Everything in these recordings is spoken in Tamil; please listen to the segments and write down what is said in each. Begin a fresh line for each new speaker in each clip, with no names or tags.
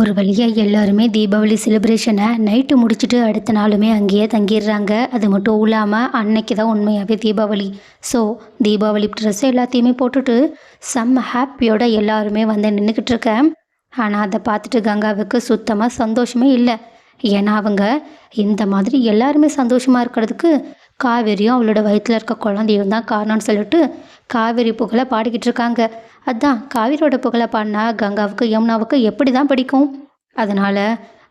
ஒரு வழியாக எல்லாருமே தீபாவளி செலிப்ரேஷனை நைட்டு முடிச்சுட்டு அடுத்த நாளுமே அங்கேயே தங்கிடுறாங்க. அது மட்டும் இல்லாமல் அன்னைக்கு தான் உண்மையாகவே தீபாவளி. ஸோ தீபாவளி ட்ரெஸ் எல்லாத்தையுமே போட்டுட்டு செம்ம ஹாப்பியோட எல்லாருமே வந்து நின்றுக்கிட்டு இருக்கேன். ஆனால் அதை பார்த்துட்டு கங்காவுக்கு சுத்தமாக சந்தோஷமே இல்லை. ஏன்னா அவங்க இந்த மாதிரி எல்லாருமே சந்தோஷமாக இருக்கிறதுக்கு காவேரியும் அவளோட வயிற்றில் இருக்க குழந்தையும் தான் காரணம்னு சொல்லிட்டு காவேரி புகழை பாடிக்கிட்டு இருக்காங்க. அதான் காவேரியோட புகழை பாடினா கங்காவுக்கு யமுனாவுக்கு எப்படி தான் பிடிக்கும்? அதனால்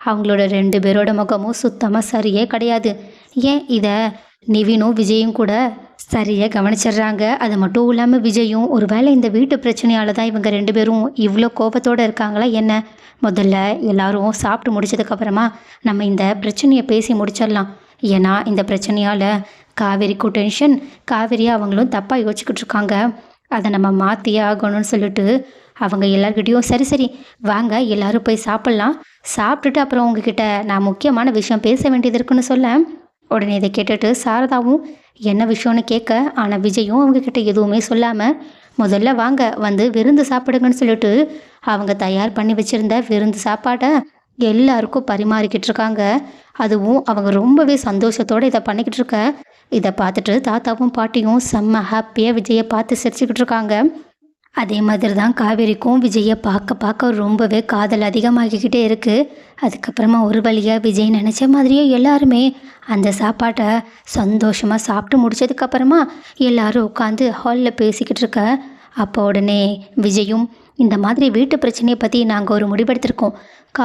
அவங்களோட ரெண்டு பேரோட முகமும் சுத்தமாக சரியே கிடையாது. ஏன் இதை நிவினும் விஜயும் கூட சரியாக கவனிச்சிடுறாங்க? அது மட்டும் இல்லாமல் விஜயும் ஒருவேளை இந்த வீட்டு பிரச்சனையால் தான் இவங்க ரெண்டு பேரும் இவ்வளோ கோபத்தோடு இருக்காங்களா என்ன? முதல்ல எல்லாரும் சாப்பிட்டு முடிச்சதுக்கப்புறமா நம்ம இந்த பிரச்சனையை பேசி முடிச்சிடலாம். ஏன்னா இந்த பிரச்சனையால் காவேரிக்கும் டென்ஷன் காவேரியை அவங்களும் தப்பாக யோசிச்சுக்கிட்டு இருக்காங்க. அதை நம்ம மாற்றியே ஆகணும்னு சொல்லிட்டு அவங்க எல்லார்கிட்டயும் சரி சரி வாங்க எல்லாரும் போய் சாப்பிட்லாம். சாப்பிட்டுட்டு அப்புறம் உங்ககிட்ட நான் முக்கியமான விஷயம் பேச வேண்டியது இருக்குன்னு சொல்ல. உடனே இதை கேட்டுட்டு சாரதாவும் என்ன விஷயம்னு கேட்க? ஆனால் விஜயும் அவங்கக்கிட்ட எதுவுமே சொல்லாமல் முதல்ல வாங்க வந்து விருந்து சாப்பிடுங்கன்னு சொல்லிட்டு அவங்க தயார் பண்ணி வச்சுருந்த விருந்து சாப்பாட்டை எல்லாருக்கும் பரிமாறிக்கிட்டு இருக்காங்க. அதுவும் அவங்க ரொம்பவே சந்தோஷத்தோடு இதை பண்ணிக்கிட்டு இருக்க. இதை பார்த்துட்டு தாத்தாவும் பாட்டியும் செம்ம ஹாப்பியாக விஜயை பார்த்து சிரிச்சுக்கிட்டு இருக்காங்க. அதே மாதிரி தான் காவேரிக்கும் விஜயை பார்க்க பார்க்க ரொம்பவே காதல் அதிகமாகிக்கிட்டே இருக்குது அதுக்கப்புறமா ஒரு வழியாக விஜய் நினச்ச மாதிரியே எல்லாருமே அந்த சாப்பாட்டை சந்தோஷமாக சாப்பிட்டு முடிச்சதுக்கப்புறமா எல்லாரும் உட்காந்து ஹாலில் பேசிக்கிட்டு இருக்க. அப்போ உடனே விஜயும் இந்த மாதிரி வீட்டு பிரச்சனையை பற்றி நாங்கள் ஒரு முடிவெடுத்திருக்கோம்.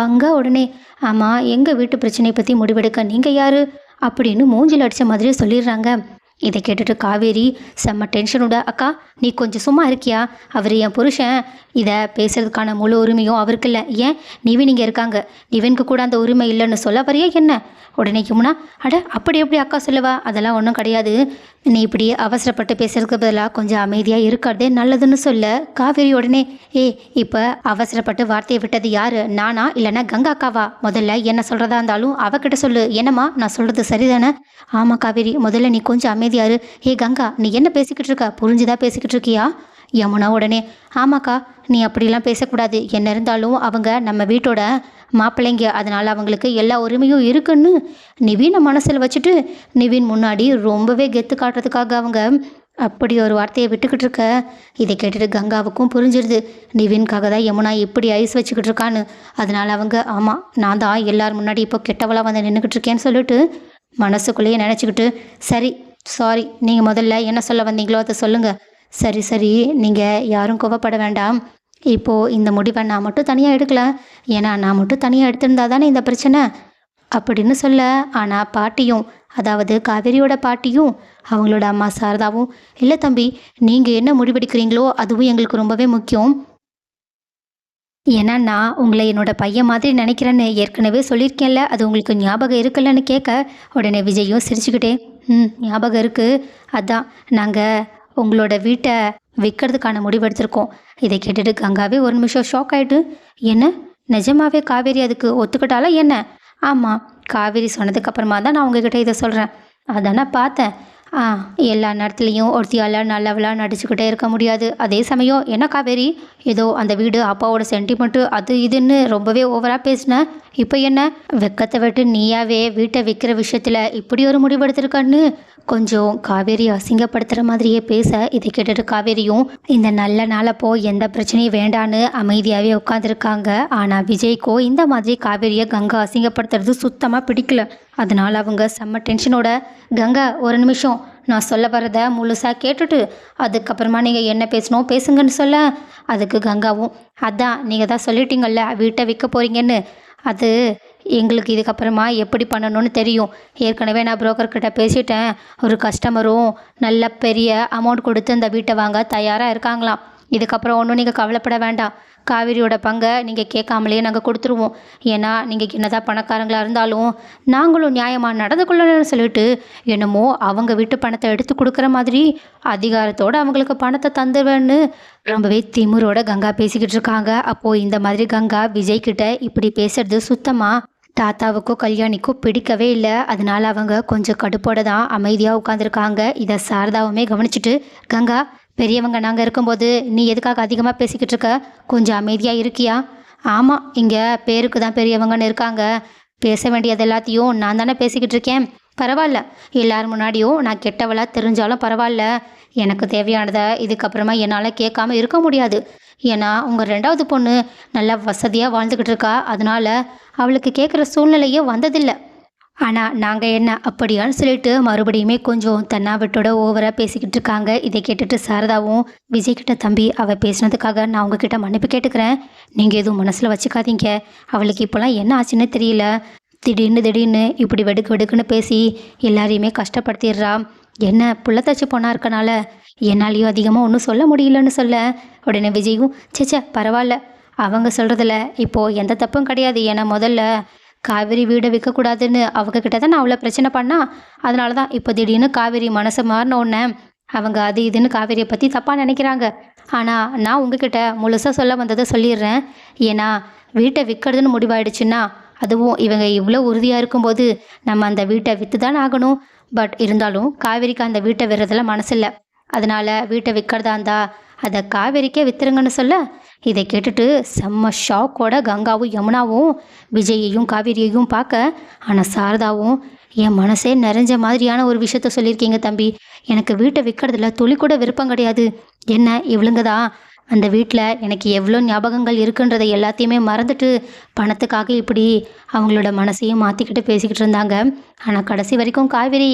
அங்கே உடனே ஆமாம் எங்கள் வீட்டு பிரச்சனையை பற்றி முடிவெடுக்க? நீங்கள் யார்? அப்படின்னு மூஞ்சில் அடித்த மாதிரியே சொல்லிடுறாங்க. இதை கேட்டுட்டு காவேரி செம்ம டென்ஷனோட அக்கா நீ கொஞ்சம் சும்மா இருக்கியா? அவர் என் புருஷன். இதை பேசுறதுக்கான முழு உரிமையும் அவருக்கு இல்லை ஏன்? நிவின் இங்கே இருக்காங்க. நிவினுக்கு கூட அந்த உரிமை இல்லைன்னு சொல்ல வரையா என்ன? உடனே யமுனா அட அப்படி எப்படி அக்கா சொல்லுவா? அதெல்லாம் ஒன்றும் கிடையாது. நீ இப்படி அவசரப்பட்டு பேசுறதுக்கு பதிலாக கொஞ்சம் அமைதியாக இருக்கிறதே நல்லதுன்னு சொல்ல. காவேரி உடனே ஏ இப்போ அவசரப்பட்டு வார்த்தையை விட்டது யாரு? நானா? இல்லைன்னா கங்கா அக்காவா? முதல்ல என்ன சொல்கிறதா இருந்தாலும் அவகிட்ட சொல்லு. என்னம்மா? நான் சொல்கிறது சரிதானே? ஆமாம் காவேரி முதல்ல நீ கொஞ்சம் அமைதியாரு ஏ கங்கா நீ என்ன பேசிக்கிட்டு இருக்க? புரிஞ்சுதா பேசிக்கிட்டு இருக்கியா? யமுனா உடனே ஆமாக்கா நீ அப்படிலாம் பேசக்கூடாது. என்ன இருந்தாலும் அவங்க நம்ம வீட்டோட மாப்பிள்ளைங்க அதனால் அவங்களுக்கு எல்லா உரிமையும் இருக்குன்னு நிவீனை மனசில் வச்சுட்டு நிவின் முன்னாடி ரொம்பவே கெத்து காட்டுறதுக்காக அவங்க அப்படி ஒரு வார்த்தையை விட்டுக்கிட்டு இருக்க. இதை கேட்டுட்டு கங்காவுக்கும் புரிஞ்சிருது. நிவின்காக தான் யமுனா இப்படி ஐஸ் வச்சுக்கிட்டு இருக்கான்னு. அதனால் அவங்க ஆமாம் நான் தான் எல்லார் முன்னாடி இப்போ கெட்டவளாக வந்து நின்றுக்கிட்டு இருக்கேன்னு சொல்லிட்டு மனசுக்குள்ளேயே நினச்சிக்கிட்டு சரி சாரி நீங்கள் முதல்ல என்ன சொல்ல வந்தீங்களோ அதை சொல்லுங்கள் சரி சரி நீங்கள் யாரும் கோவப்பட வேண்டாம். இப்போது இந்த முடிவை நான் மட்டும் தனியாக எடுக்கல. ஏன்னா நான் மட்டும் தனியாக எடுத்திருந்தா தானே இந்த பிரச்சனை? அப்படின்னு சொல்ல ஆனால் பாட்டியும் அதாவது காவேரியோட பாட்டியும் அவங்களோட அம்மா சாரதாவும் இல்லை தம்பி நீங்கள் என்ன முடிவெடுக்கிறீங்களோ அதுவும் எங்களுக்கு ரொம்பவே முக்கியம். ஏன்னா நான் உங்களை என்னோட பையன் மாதிரி நினைக்கிறேன்னு ஏற்கனவே சொல்லியிருக்கேன்ல அது உங்களுக்கு ஞாபகம் இருக்குல்லன்னு கேட்க உடனே விஜயும் சிரிச்சுக்கிட்டே ம் ஞாபகம் இருக்குது அதான் நாங்கள் உங்களோட வீட்டை விற்கிறதுக்கான முடிவெடுத்திருக்கோம் இதை கேட்டுட்டு கங்காவே ஒரு நிமிஷம் ஷாக் ஆகிட்டு என்ன? நிஜமாவே காவேரி அதுக்கு ஒத்துக்கிட்டாலும் என்ன? ஆமாம் காவேரி சொன்னதுக்கப்புறமா தான் நான் உங்ககிட்ட இதை சொல்கிறேன் அதானே பார்த்தேன். ஆ எல்லா நேரத்துலையும் ஒருத்தியால் நல்லவளாக நடிச்சுக்கிட்டே இருக்க முடியாது. அதே சமயம் என்ன காவேரி? ஏதோ அந்த வீடு அப்பாவோட சென்டிமெண்ட்டு அது இதுன்னு ரொம்பவே ஓவராக பேசினேன் இப்போ என்ன? வெக்கத்தை விட்டு நீயாவே வீட்டை விற்கிற விஷயத்தில் இப்படி ஒரு முடிவெடுத்திருக்கன்னு கொஞ்சம் காவேரி அசிங்கப்படுத்துகிற மாதிரியே பேச இதை கேட்டுட்டு காவேரியும் இந்த நல்ல நாளப்போ எந்த பிரச்சனையும் வேண்டான்னு அமைதியாகவே உட்காந்துருக்காங்க ஆனால் விஜய்க்கோ இந்த மாதிரி காவேரியை கங்கா அசிங்கப்படுத்துறது சுத்தமாக பிடிக்கல. அதனால் அவங்க செம்ம டென்ஷனோட கங்கா ஒரு நிமிஷம் நான் சொல்ல வரதை முழுசாக கேட்டுட்டு அதுக்கப்புறமா நீங்கள் என்ன பேசணும் பேசுங்கன்னு சொல்ல. அதுக்கு கங்காவும் அதான் நீங்கள் தான் சொல்லிட்டீங்கல்ல வீட்டை விற்க போகிறீங்கன்னு அது எங்களுக்கு இதுக்கப்புறமா எப்படி பண்ணணும்னு தெரியும். ஏற்கனவே நான் புரோக்கர்கிட்ட பேசிட்டேன். ஒரு கஸ்டமரும் நல்ல பெரிய அமௌண்ட் கொடுத்து இந்த வீட்டை வாங்க தயாராக இருக்காங்களாம். இதுக்கப்புறம் ஒன்றும் நீங்கள் கவலைப்பட வேண்டாம். காவிரியோட பங்கை நீங்கள் கேட்காமலேயே நாங்கள் கொடுத்துருவோம். ஏன்னா நீங்கள் என்னதான் பணக்காரங்களாக இருந்தாலும் நாங்களும் நியாயமாக நடந்து கொள்ளணும்னு சொல்லிட்டு என்னமோ அவங்க வீட்டு பணத்தை எடுத்து கொடுக்குற மாதிரி அதிகாரத்தோடு அவங்களுக்கு பணத்தை தந்துடுவேன்னு ரொம்பவே திமுரோட கங்கா பேசிக்கிட்டு இருக்காங்க. அப்போது இந்த மாதிரி கங்கா விஜய் கிட்ட இப்படி பேசுறது சுத்தமாக தாத்தாவுக்கோ கல்யாணிக்கோ பிடிக்கவே இல்லை. அதனால அவங்க கொஞ்சம் கடுப்போட தான் அமைதியாக உட்காந்துருக்காங்க இதை சாரதாவுமே கவனிச்சுட்டு கங்கா பெரியவங்க நாங்கள் இருக்கும்போது நீ எதுக்காக அதிகமாக பேசிக்கிட்டு இருக்க? கொஞ்சம் அமைதியாக இருக்கியா? ஆமாம் இங்கே பேருக்கு தான் பெரியவங்கன்னு இருக்காங்க. பேச வேண்டியது எல்லாத்தையும் நான் தானே பேசிக்கிட்டு இருக்கேன். பரவாயில்ல. எல்லார் முன்னாடியும் நான் கெட்டவளா தெரிஞ்சாலும் பரவாயில்ல. எனக்கு தேவையானதை இதுக்கப்புறமா என்னால் கேட்காம இருக்க முடியாது. ஏன்னா உங்கள் ரெண்டாவது பொண்ணு நல்லா வசதியாக வாழ்ந்துக்கிட்டு இருக்கா. அதனால அவளுக்கு கேட்குற சூழ்நிலையே வந்ததில்லை. ஆனால் நாங்கள் என்ன அப்படியான்னு சொல்லிட்டு மறுபடியுமே கொஞ்சம் தன்னாவட்டோட ஓவராக பேசிக்கிட்டு இருக்காங்க. இதை கேட்டுட்டு சாரதாவும் விஜய் கிட்ட தம்பி அவள் பேசினதுக்காக நான் உங்ககிட்ட மன்னிப்பு கேட்டுக்கிறேன். நீங்கள் எதுவும் மனசில் வச்சுக்காதீங்க. அவளுக்கு இப்போலாம் என்ன ஆச்சுன்னு தெரியல. திடீர்னு திடீர்னு இப்படி வெடுக்கு வெடுக்குன்னு பேசி எல்லாரையுமே கஷ்டப்படுத்திடுறா. என்ன புள்ளத்தாச்சி பொண்ணா இருக்கனால என்னாலையும் அதிகமாக ஒன்றும் சொல்ல முடியலன்னு சொல்ல உடனே விஜயும் சேச்சே பரவாயில்ல. அவங்க சொல்கிறதுல இப்போது எந்த தப்பும் கிடையாது. ஏன்னா முதல்ல காவேரி வீடை விற்கக்கூடாதுன்னு அவங்க கிட்ட தான் நான் அவ்வளோ பிரச்சனை பண்ணா அதனால தான் இப்போ திடீர்னு காவேரி மனசை மாறின உடனே அவங்க அது இதுன்னு காவேரியை பற்றி தப்பாக நினைக்கிறாங்க. ஆனால் நான் உங்ககிட்ட முழுசாக சொல்ல வந்ததை சொல்லிடுறேன். ஏன்னா வீட்டை விற்கிறதுன்னு முடிவாயிடுச்சுன்னா அதுவும் இவங்க இவ்வளோ உறுதியாக இருக்கும்போது நம்ம அந்த வீட்டை விற்று தான் ஆகணும். பட் இருந்தாலும் காவேரிக்கு அந்த வீட்டை விடுறதுல மனசில்லை. அதனால் வீட்டை விற்கிறதா இருந்தா அதை காவேரிக்கே வித்துருங்கன்னு சொல்ல இதை கேட்டுட்டு செம்ம ஷாக்கோட கங்காவும் யமுனாவும் விஜயையும் காவேரியையும் பார்க்க ஆனால் சாரதாவும் என் மனசே நிறைஞ்ச மாதிரியான ஒரு விஷயத்த சொல்லியிருக்கீங்க தம்பி. எனக்கு வீட்டை விற்கிறதுல துளி கூட விருப்பம் கிடையாது. என்ன இவளுங்க தான் அந்த வீட்டில் எனக்கு எவ்வளோ ஞாபகங்கள் இருக்குன்றதை எல்லாத்தையுமே மறந்துட்டு பணத்துக்காக இப்படி அவங்களோட மனசையும் மாற்றிக்கிட்டு பேசிக்கிட்டு இருந்தாங்க. ஆனால் கடைசி வரைக்கும் காவேரி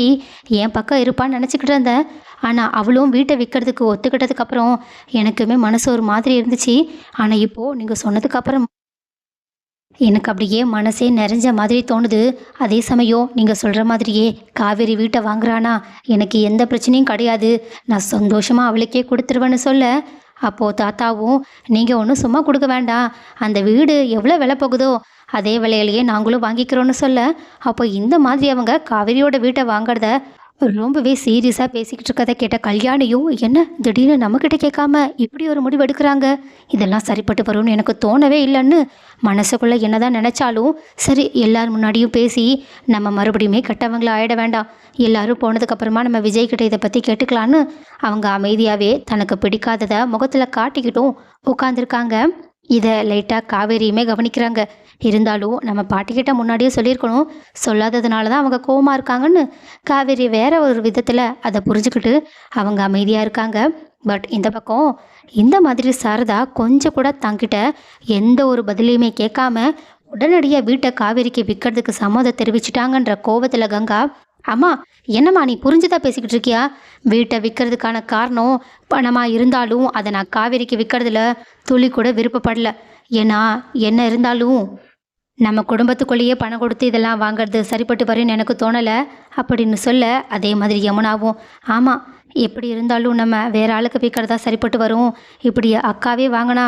என் பக்கம் இருப்பான்னு நினச்சிக்கிட்டு இருந்தேன். ஆனால் அவளும் வீட்டை விற்கிறதுக்கு ஒத்துக்கிட்டதுக்கப்புறம் எனக்குமே மனசு ஒரு மாதிரி இருந்துச்சு. ஆனால் இப்போது நீங்கள் சொன்னதுக்கப்புறம் எனக்கு அப்படியே மனசே நிறைஞ்ச மாதிரி தோணுது. அதே சமயம் நீங்கள் சொல்கிற மாதிரியே காவேரி வீட்டை வாங்குறானா எனக்கு எந்த பிரச்சனையும் கிடையாது. நான் சந்தோஷமாக அவளுக்கே கொடுத்துருவேன்னு சொல்ல அப்போது தாத்தாவும் நீங்கள் ஒன்றும் சும்மா கொடுக்க வேண்டாம். அந்த வீடு எவ்வளோ விலை போகுதோ அதே விலையிலேயே நாங்களும் வாங்கிக்கிறோன்னு சொல்ல அப்போ இந்த மாதிரி அவங்க காவேரியோட வீட்டை வாங்குறத ரொம்பவே சீரியஸாக பேசிக்கிட்டு இருக்கதை கேட்ட கல்யாணியும் என்ன திடீர்னு நம்மக்கிட்ட கேட்காம இப்படி ஒரு முடிவு எடுக்கிறாங்க? இதெல்லாம் சரிப்பட்டு வரும்னு எனக்கு தோணவே இல்லைன்னு மனசுக்குள்ளே என்னதான் நினச்சாலும் சரி எல்லார் முன்னாடியும் பேசி நம்ம மறுபடியுமே கெட்டவங்கள ஆயிட வேண்டாம். எல்லாரும் போனதுக்கப்புறமா நம்ம விஜய்கிட்ட இதை பற்றி கேட்டுக்கலான்னு அவங்க அமைதியாகவே தனக்கு பிடிக்காததை முகத்தில் காட்டிக்கிட்டும் உட்காந்துருக்காங்க இதை லைட்டாக காவேரியுமே கவனிக்கிறாங்க. இருந்தாலும் நம்ம பாட்டிக்கிட்ட முன்னாடியே சொல்லியிருக்கணும். சொல்லாததுனால தான் அவங்க கோவமாக இருக்காங்கன்னு. காவேரி வேற ஒரு விதத்தில் அதை புரிஞ்சுக்கிட்டு அவங்க அமைதியாக இருக்காங்க. பட் இந்த பக்கம் இந்த மாதிரி சாரதா கொஞ்சம் கூட தங்கிட்ட எந்த ஒரு பதிலையுமே கேட்காம உடனடியாக வீட்டை காவேரிக்கு விற்கிறதுக்கு சம்மதம் தெரிவிச்சிட்டாங்கன்ற கோவத்தில் கங்கா அம்மா என்னம்மா நீ புரிஞ்சுதான் பேசிக்கிட்டு இருக்கியா? வீட்டை விற்கிறதுக்கான காரணம் பணமாக இருந்தாலும் அதை நான் காவேரிக்கு விற்கிறதுல துளி கூட விருப்பப்படல. ஏன்னா என்ன இருந்தாலும் நம்ம குடும்பத்துக்குள்ளேயே பணம் கொடுத்து இதெல்லாம் வாங்குறது சரிப்பட்டு வரும்னு எனக்கு தோணலை. அப்படின்னு சொல்ல அதே மாதிரி யமுனாவும். ஆமாம் எப்படி இருந்தாலும் நம்ம வேறு ஆளுக்கு விற்கிறதா சரிப்பட்டு வரும். இப்படி அக்காவே வாங்கினா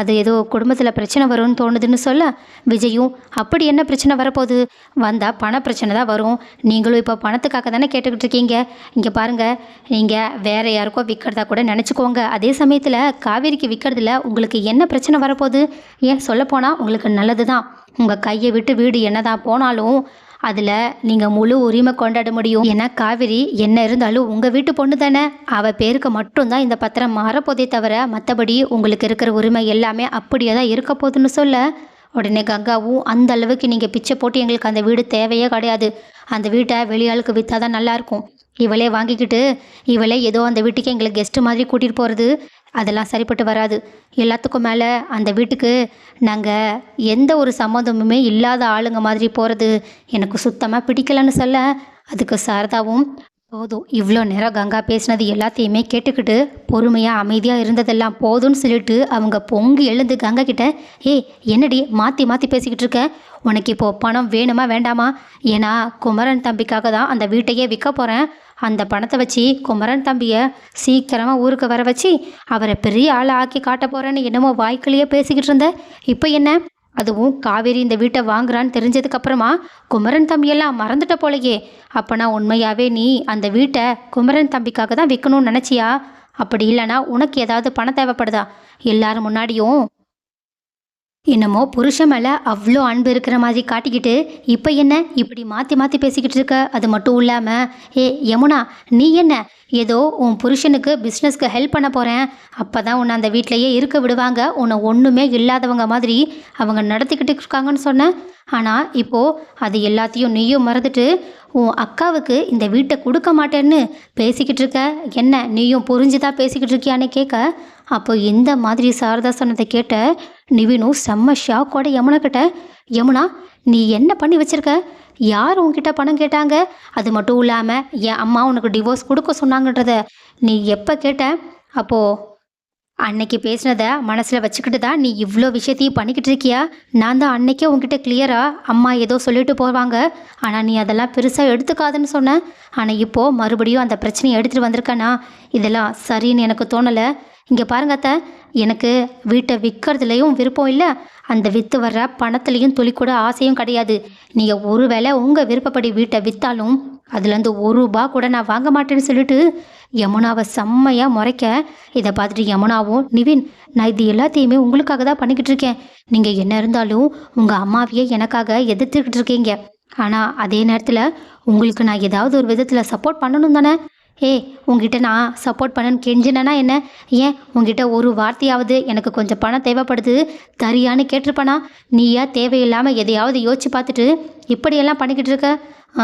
அது ஏதோ குடும்பத்தில் பிரச்சனை வரும்னு தோணுதுன்னு சொல்ல விஜயும் அப்படி என்ன பிரச்சனை வரப்போகுது? வந்தால் பண பிரச்சனை தான் வரும். நீங்களும் இப்போ பணத்துக்காக தானே கேட்டுக்கிட்டு இருக்கீங்க? இங்கே பாருங்கள் நீங்கள் வேறு யாருக்கோ விற்கிறதா கூட நினச்சிக்கோங்க. அதே சமயத்தில் காவேரிக்கு விற்கிறதுல உங்களுக்கு என்ன பிரச்சனை வரப்போகுது? ஏன் சொல்லப்போனால் உங்களுக்கு நல்லது தான் உங்கள் கையை விட்டு வீடு என்னதான் போனாலும் அதில் நீங்கள் முழு உரிமை கொண்டாட முடியும். ஏன்னா காவிரி என்ன இருந்தாலும் உங்கள் வீட்டு பொண்ணு தானே. அவள் பேருக்கு மட்டும்தான் இந்த பத்திரம் மாறப்போதே தவிர மற்றபடி உங்களுக்கு இருக்கிற உரிமை எல்லாமே அப்படியே தான் இருக்க போகுதுன்னு சொல்ல. உடனே கங்காவும் அந்த அளவுக்கு நீங்கள் பிச்சை போட்டு எங்களுக்கு அந்த வீடு தேவையே கிடையாது. அந்த வீட்டை வெளியாளுக்கு விற்றா தான் நல்லாயிருக்கும் இவளே வாங்கிக்கிட்டு இவளே ஏதோ அந்த வீட்டுக்கு எங்களை கெஸ்ட்டு மாதிரி கூட்டிகிட்டு போகிறது அதெல்லாம் சரிப்பட்டு வராது. எல்லாத்துக்கும் மேலே அந்த வீட்டுக்கு நாங்கள் எந்த ஒரு சம்மந்தமுமே இல்லாத ஆளுங்க மாதிரி போகிறது எனக்கு சுத்தமாக பிடிக்கலன்னு சொல்ல அதுக்கு சாரதாவும் போதும். இவ்வளோ நேரம் கங்கா பேசினது எல்லாத்தையுமே கேட்டுக்கிட்டு பொறுமையாக அமைதியாக இருந்ததெல்லாம் போதும்னு சொல்லிட்டு அவங்க பொங்கி எழுந்து கங்கா கிட்ட ஏய் என்னடி மாற்றி மாற்றி பேசிக்கிட்டு இருக்க? உனக்கு இப்போ பணம் வேணுமா வேண்டாமா? ஏன்னா குமரன் தம்பிக்காக தான் அந்த வீட்டையே விற்க போகிறேன் அந்த பணத்தை வச்சு குமரன் தம்பியை சீக்கிரமாக ஊருக்கு வர வச்சு அவரை பெரிய ஆளை ஆக்கி காட்ட போகிறேன்னு என்னமோ வாய்க்குள்ளேயே பேசிக்கிட்டு இருந்த. இப்போ என்ன? அதுவும் காவேரி இந்த வீட்டை வாங்குறான்னு தெரிஞ்சதுக்கப்புறமா குமரன் தம்பியெல்லாம் மறந்துட்ட போலையே. அப்போனா உண்மையாகவே நீ அந்த வீட்டை குமரன் தம்பிக்காக தான் விற்கணும்னு நினச்சியா? அப்படி இல்லைனா உனக்கு ஏதாவது பணம் தேவைப்படுதா? எல்லாரும் முன்னாடியும் என்னமோ புருஷன் மேலே அவ்வளோ அன்பு இருக்கிற மாதிரி காட்டிக்கிட்டு இப்போ என்ன இப்படி மாற்றி மாற்றி பேசிக்கிட்டு இருக்க? அது மட்டும் இல்லாமல் ஏ யமுனா நீ என்ன? ஏதோ உன் புருஷனுக்கு பிஸ்னஸ்க்கு ஹெல்ப் பண்ண போகிறேன் அப்போ தான் உன்னை அந்த வீட்டிலையே இருக்க விடுவாங்க. உன்னை ஒன்றுமே இல்லாதவங்க மாதிரி அவங்க நடத்திக்கிட்டு இருக்காங்கன்னு சொன்னேன். ஆனால் இப்போது அது எல்லாத்தையும் நீயும் மறந்துட்டு உன் அக்காவுக்கு இந்த வீட்டை கொடுக்க மாட்டேன்னு பேசிக்கிட்டு இருக்க. என்ன நீயும் புரிஞ்சுதான் பேசிக்கிட்டு இருக்கியான்னு கேட்க அப்போ இந்த மாதிரி சாரதா சொன்னதை கேட்ட நிவினும் செம்ம ஷாக்கோட யமுனா கிட்ட யமுனா நீ என்ன பண்ணி வச்சிருக்க? யார் உன்கிட்ட பணம் கேட்டாங்க? அது மட்டும் இல்லாமல் என் அம்மா உனக்கு டிவோர்ஸ் கொடுக்க சொன்னாங்கன்றத நீ எப்போ கேட்ட? அப்போது அன்னைக்கு பேசினதை மனசில் வச்சுக்கிட்டு தான் நீ இவ்வளோ விஷயத்தையும் பண்ணிக்கிட்டு இருக்கியா? நான் தான் அன்னைக்கே உன்கிட்ட கிளியராக அம்மா ஏதோ சொல்லிட்டு போவாங்க. ஆனால் நீ அதெல்லாம் பெருசாக எடுத்துக்காதுன்னு சொன்னேன் ஆனால் இப்போது மறுபடியும் அந்த பிரச்சனையை எடுத்துகிட்டு வந்திருக்கேனா? இதெல்லாம் சரின்னு எனக்கு தோணலை. இங்கே பாருங்க அத்தை எனக்கு வீட்டை விற்கிறதுலையும் விருப்பம் இல்லை அந்த விற்று வர்ற பணத்துலேயும் துளி கூட ஆசையும் கிடையாது. நீங்கள் ஒருவேளை உங்கள் விருப்பப்படி வீட்டை விற்றாலும் அதுலேருந்து ஒரு ரூபா கூட நான் வாங்க மாட்டேன்னு சொல்லிட்டு யமுனாவை செம்மையாக முறைக்க இதை பார்த்துட்டு யமுனாவும் நிவின் நான் இது எல்லாத்தையுமே உங்களுக்காக தான் பண்ணிக்கிட்டு இருக்கேன். நீங்கள் என்ன இருந்தாலும் உங்கள் அம்மாவையே எனக்காக எதிர்த்துக்கிட்டு இருக்கீங்க. ஆனால் அதே நேரத்தில் உங்களுக்கு நான் ஏதாவது ஒரு விதத்தில் சப்போர்ட் பண்ணணும் தானே? ஏய் உங்ககிட்ட நான் சப்போர்ட் பண்ணன்னு கெஞ்சினேன்னா என்ன? ஏன் உங்ககிட்ட ஒரு வார்த்தையாவது எனக்கு கொஞ்சம் பணம் தேவைப்படுது? தரியான்னு கேட்டிருப்பனா? நீயா தேவையில்லாமல் எதையாவது யோசிச்சு பார்த்துட்டு இப்படியெல்லாம் பண்ணிக்கிட்டு இருக்க?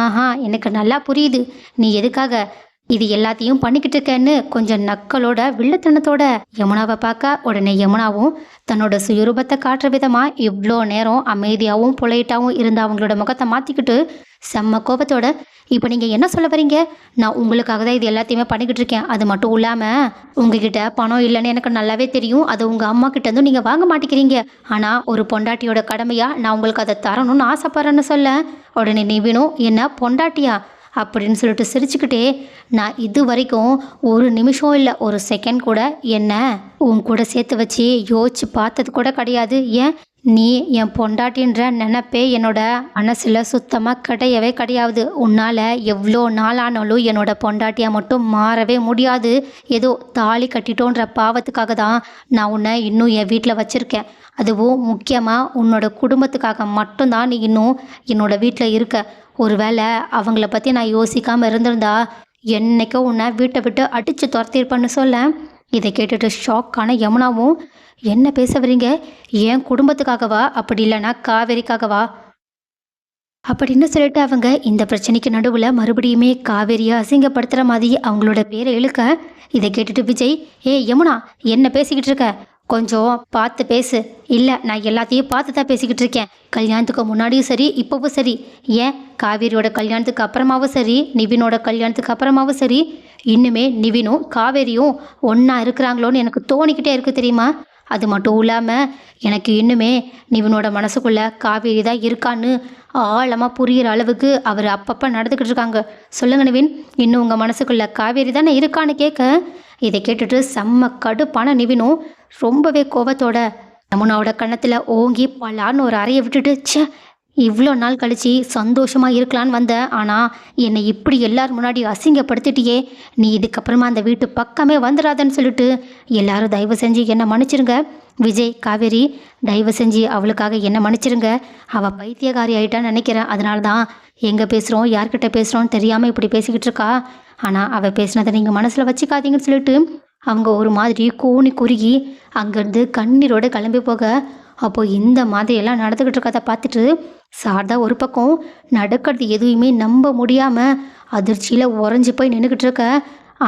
ஆஹா எனக்கு நல்லா புரியுது. நீ எதுக்காக இது எல்லாத்தையும் பண்ணிக்கிட்டு இருக்கேன்னு கொஞ்சம் நக்களோட வில்லத்தனத்தோட யமுனாவை பார்க்க உடனே யமுனாவும் தன்னோட சுயரூபத்தை காட்டுற விதமாக இவ்வளோ நேரம் அமைதியாகவும் புலையிட்டாவும் இருந்த அவங்களோட முகத்தை மாற்றிக்கிட்டு செம்ம கோபத்தோட இப்போ நீங்கள் என்ன சொல்ல வரீங்க நான் உங்களுக்காக தான் இது எல்லாத்தையுமே பண்ணிக்கிட்டு இருக்கேன். அது மட்டும் இல்லாமல் உங்ககிட்ட பணம் இல்லைன்னு எனக்கு நல்லாவே தெரியும். அது உங்கள் அம்மா கிட்ட நீங்கள் வாங்க மாட்டேங்கிறீங்க. ஆனால் ஒரு பொண்டாட்டியோட கடமையாக நான் உங்களுக்கு அதை தரணும்னு ஆசைப்பட்றேன்னு சொல்ல. உடனே நிவினும் என்ன பொண்டாட்டியா? அப்படின்னு சொல்லிட்டு சிரிச்சுக்கிட்டே நான் இது வரைக்கும் ஒரு நிமிஷம் இல்லை ஒரு செகண்ட் கூட என்ன உன் கூட சேர்த்து வச்சு யோசிச்சு பார்த்தது கூட கிடையாது. ஏன்? நீ என் பொண்டாட்டின்ற நினப்பே என்னோட மனசில் சுத்தமாக கிடையவே கிடையாது. உன்னால் எவ்வளோ நாளானாலும் என்னோட பொண்டாட்டியாக மட்டும் மாறவே முடியாது. ஏதோ தாலி கட்டிட்டோன்ற பாவத்துக்காக தான் நான் உன்னை இன்னும் என் வீட்டில் வச்சுருக்கேன். அதுவும் முக்கியமாக உன்னோட குடும்பத்துக்காக மட்டும்தான் நீ இன்னும் என்னோட வீட்டில் இருக்க. ஒருவேளை அவங்கள பற்றி நான் யோசிக்காமல் இருந்திருந்தா என்றைக்கோ உன்னை வீட்டை விட்டு அடித்து துரத்திருப்பேன்னு சொல்ல இதை கேட்டுட்டு ஷாக்கான யமுனாவும் என்ன பேச வரீங்க என் குடும்பத்துக்காகவா? அப்படி இல்லைன்னா காவேரிக்காகவா? அப்படின்னு சொல்லிட்டு அவங்க இந்த பிரச்சனைக்கு நடுவில் மறுபடியுமே காவேரியை அசிங்கப்படுத்துகிற மாதிரி அவங்களோட பேரை இழுக்க இதை கேட்டுட்டு விஜய் ஏ யமுனா என்ன பேசிக்கிட்டு இருக்க? கொஞ்சம் பார்த்து பேசு. இல்லை நான் எல்லாத்தையும் பார்த்து தான் பேசிக்கிட்டு இருக்கேன். கல்யாணத்துக்கு முன்னாடியும் சரி இப்போவும் சரி. ஏன்? காவேரியோட கல்யாணத்துக்கு அப்புறமாவும் சரி நிவினோட கல்யாணத்துக்கு அப்புறமாவும் சரி இன்னுமே நிவினும் காவேரியும் ஒன்றா இருக்கிறாங்களோன்னு எனக்கு தோணிக்கிட்டே இருக்குது தெரியுமா? அது மட்டும் இல்லாமல் எனக்கு இன்னுமே நிவினோட மனசுக்குள்ளே காவேரி தான் இருக்கான்னு ஆழமாக புரிகிற அளவுக்கு அவர் அப்பப்போ நடந்துக்கிட்டு இருக்காங்க. சொல்லுங்க நிவின் இன்னும் உங்கள் மனசுக்குள்ளே காவேரி தானே இருக்கான்னு கேட்க இதை கேட்டுட்டு செம்ம கடுப்பான நிவினும் ரொம்பவே கோபத்தோட யமுனாவோட கன்னத்தில் ஓங்கி பலான்னு ஒரு அறையை விட்டுட்டு ச்சே இவ்வளோ நாள் கழிச்சு சந்தோஷமாக இருக்கலான்னு வந்த. ஆனால் என்னை இப்படி எல்லார் முன்னாடி அசிங்கப்படுத்திட்டியே. நீ இதுக்கப்புறமா அந்த வீட்டு பக்கமே வந்துடாதன்னு சொல்லிட்டு எல்லாரும் தயவு செஞ்சு என்னை மன்னிச்சிருங்க. விஜய் காவேரி தயவு செஞ்சு அவளுக்காக என்ன மன்னிச்சிருங்க. அவள் பைத்தியக்காரி ஆகிட்டான்னு நினைக்கிறேன். அதனால தான் எங்கே பேசுகிறோம் யார்கிட்ட பேசுகிறோன்னு தெரியாமல் இப்படி பேசிக்கிட்டு இருக்கா. ஆனால் அவள் பேசினதை நீங்கள் மனசில் வச்சுக்காதீங்கன்னு சொல்லிட்டு அவங்க ஒரு மாதிரி கூனி குறுகி அங்கேருந்து கண்ணீரோடு கிளம்பி போக அப்போது இந்த மாதிரியெல்லாம் நடந்துக்கிட்டு இருக்கதை பார்த்துட்டு சாரதா ஒரு பக்கம் நடக்கிறது எதுவுமே நம்ப முடியாமல் அதிர்ச்சியில் உறைஞ்சி போய் நின்றுக்கிட்டு இருக்க.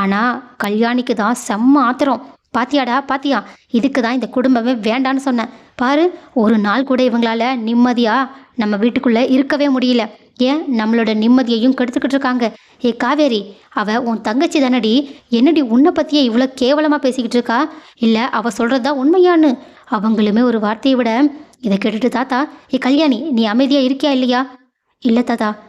ஆனால் கல்யாணிக்கு தான் செம்ம ஆத்திரம். பாத்தியாடா பாத்தியா இதுக்கு தான் இந்த குடும்பமே வேண்டான்னு சொன்னேன் பாரு ஒரு நாள் கூட இவங்களால நிம்மதியாக நம்ம வீட்டுக்குள்ளே இருக்கவே முடியல. ஏன் நம்மளோட நிம்மதியையும் கெடுத்துக்கிட்டு இருக்காங்க? ஏ காவேரி அவ உன் தங்கச்சி தானடி. என்னடி உன்னை பற்றியே இவ்வளோ கேவலமாக பேசிக்கிட்டு இருக்கா? இல்லை அவள் சொல்கிறதா உண்மையான்னு. அவங்களுமே ஒரு வார்த்தையை விட இதை கேட்டுட்டு தாத்தா ஏ கல்யாணி நீ அமைதியாக இருக்கியா இல்லையா? இல்லை தாத்தா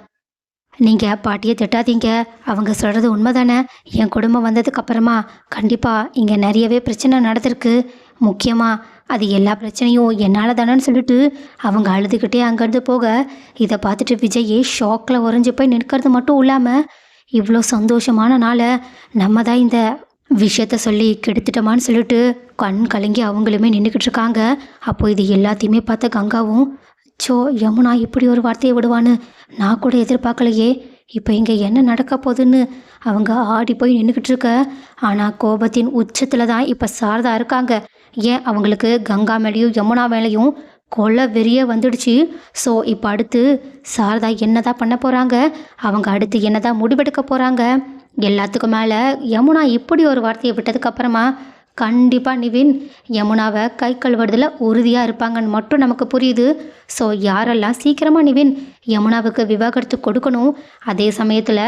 நீங்கள் பாட்டியை திட்டாதீங்க. அவங்க சொல்கிறது உண்மைதானே? என் குடும்பம் வந்ததுக்கு அப்புறமா கண்டிப்பாக இங்கே நிறையவே பிரச்சனை நடந்திருக்கு. முக்கியமாக அது எல்லா பிரச்சனையும் என்னால் தானேன்னு சொல்லிட்டு அவங்க அழுதுகிட்டே அங்கேருந்து போக இதை பார்த்துட்டு விஜய் ஷாக்கில் உறைஞ்சி போய் நிற்கிறது மட்டும் இல்லாமல் இவ்வளோ சந்தோஷமான நாளை நம்ம தான் இந்த விஷயத்த சொல்லி கெடுத்துட்டோமான்னு சொல்லிட்டு கண் கலங்கி அவங்களுமே நின்றுக்கிட்டு இருக்காங்க. அப்போ இது எல்லாத்தையுமே பார்த்த கங்காவும் சோ யமுனா இப்படி ஒரு வார்த்தையை விடுவான்னு நான் கூட எதிர்பார்க்கலையே. இப்போ இங்கே என்ன நடக்க போகுதுன்னு அவங்க ஆடி போய் நின்றுக்கிட்டு இருக்க. ஆனால் கோபத்தின் உச்சத்தில் தான் இப்போ சாரதா இருக்காங்க. ஏன் அவங்களுக்கு கங்கா மேலேயும் யமுனா மேலேயும் கொலை வெறிய வந்துடுச்சு? ஸோ இப்போ அடுத்து சாரதா என்னதான் பண்ண போகிறாங்க அவங்க அடுத்து என்னதான் முடிவெடுக்க போகிறாங்க எல்லாத்துக்கும் மேலே யமுனா இப்படி ஒரு வார்த்தையை விட்டதுக்கு அப்புறமா கண்டிப்பாக நிவின் யமுனாவை கை கழுவுறதுல உறுதியாக இருப்பாங்கன்னு மட்டும் நமக்கு புரியுது. ஸோ யாரெல்லாம் சீக்கிரமாக நிவின் யமுனாவுக்கு விவாகரத்து கொடுக்கணும் அதே சமயத்தில்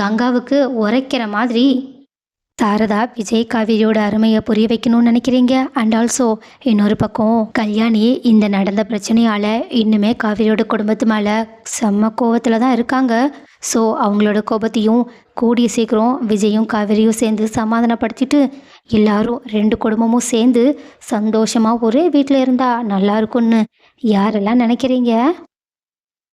கங்காவுக்கு உரைக்கிற மாதிரி சாரதா விஜய் காவேரியோட அருமையை புரிய வைக்கணும்னு நினைக்கிறீங்க? அண்ட் ஆல்சோ இன்னொரு பக்கம் கல்யாணி இந்த நடந்த பிரச்சனையால் இன்னுமே காவேரியோட குடும்பத்து மேலே செம்ம கோவத்தில் தான் இருக்காங்க. ஸோ அவங்களோட கோபத்தையும் கூடிய சீக்கிரம் விஜயும் காவேரியும் சேர்ந்து சமாதானப்படுத்திட்டு எல்லாரும் ரெண்டு குடும்பமும் சேர்ந்து சந்தோஷமாக ஒரே வீட்டில் இருந்தால் நல்லா இருக்கும்னு யாரெல்லாம் நினைக்கிறீங்க?